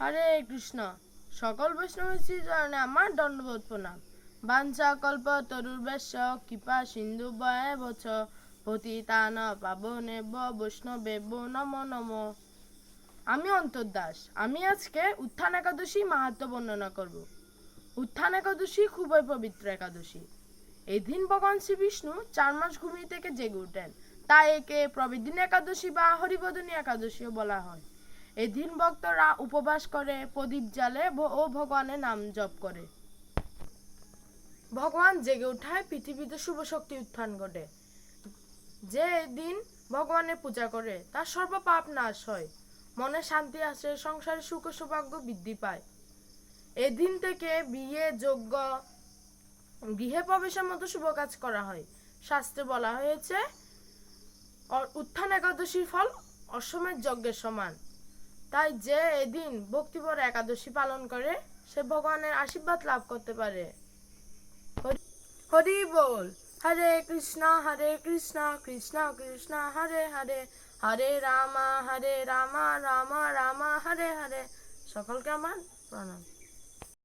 হরে কৃষ্ণ। সকল বৈষ্ণবের শ্রীচরণে আমার দণ্ডবোধ প্রণাম। বাঞ্ছা কল্প তরুর বেশ, কৃপা সিন্ধু বয় বছ। পতিতান পাবনে বৈষ্ণবে নম নম। আমি অন্তর্দাস আমি আজকে উত্থান একাদশী মাহাত্ম বর্ণনা করব। উত্থান একাদশী খুবই পবিত্র একাদশী। এই দিন ভগবান শ্রী বিষ্ণু চার মাস ঘুমিয়ে থেকে জেগে উঠেন। তাই একে প্রবিদিন একাদশী বা হরিবদনী একাদশীও বলা হয়। এদিন ভক্তরা উপবাস করে, প্রদীপ জ্বালে ও ভগবানের নাম জপ করে। ভগবান জেগে উঠায়, পৃথিবীতে শুভ শক্তি উত্থান ঘটে। যে এদিন ভগবানের পূজা করে, তার সর্ব পাপ নাশ হয়। মনে শান্তি আসে, সংসারে সুখ সৌভাগ্য বৃদ্ধি পায়। এদিন থেকে বিয়ে যোগ্য গৃহে প্রবেশের মতো শুভ কাজ করা হয়। শাস্ত্রে বলা হয়েছে উত্থান একাদশীর ফল অসমের যজ্ঞের সমান। তাই যে এদিন ভক্তিপর একাদশী পালন করে, সে ভগবানের আশীর্বাদ লাভ করতে পারে। হরি- বল, হরে কৃষ্ণ হরে কৃষ্ণ কৃষ্ণ কৃষ্ণ, হরে হরে হরে রামা হরে রামা রামা রামা, হরে হরে। সকলকে আমার প্রণাম।